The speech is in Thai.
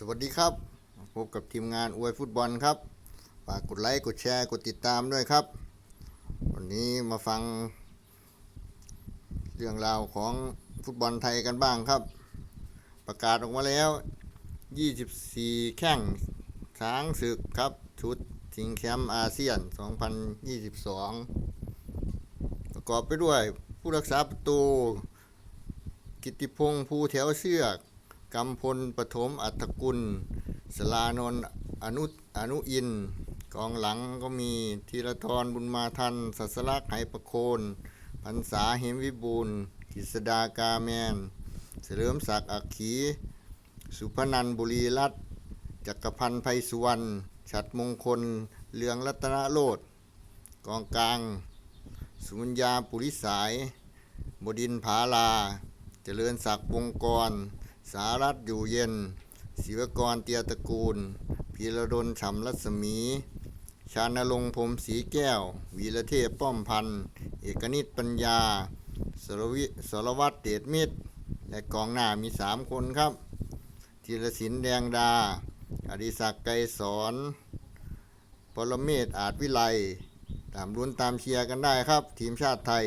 สวัสดีครับ พบกับทีมงานอวยฟุตบอลครับ ฝากกดไลค์ กดแชร์ กดติดตามด้วยครับ วันนี้มาฟัง เรื่องราวของฟุตบอลไทยกันบ้างครับ ประกาศออกมาแล้ว 24 แข่งช้างศึกครับ ชุดชิงแชมป์อาเซียน 2022 ประกอบไปด้วยผู้รักษาประตู กิติพงษ์ภูแถวเชือก กำพลปฐมอัฐกุล สลานนอนุอนุอิน กองหลังก็มีธีรทรบุญมาทันสัสลักไหประโคนพันษาเหมวิบูลกิษดากาแมนเฉลิมศักดิ์อักขี สุพนันบุรีรัตนจักรพันธ์ไพสุวรรณฉัดมงคลเลืองรัตนโลดกองกลาง สุญญาปุริสาย บดินผาลา เจริญศักดิ์วงกร สารัตน์อยู่เย็น ศิวกรเตียตระกูล พีระดลฉำรัศมี ชานลงค์พรมสีแก้ว วีระเทพป้อมพันธ์เอกนิตปัญญาสรวิสรวัตรเดชมิตร และกองหน้ามีสามคนครับธีรศิลปแดงดา อดิศักดิ์ไกรสอนปรเมศอาจวิไล ตามรุ้นตามเชียร์กันได้ครับ ทีมชาติไทย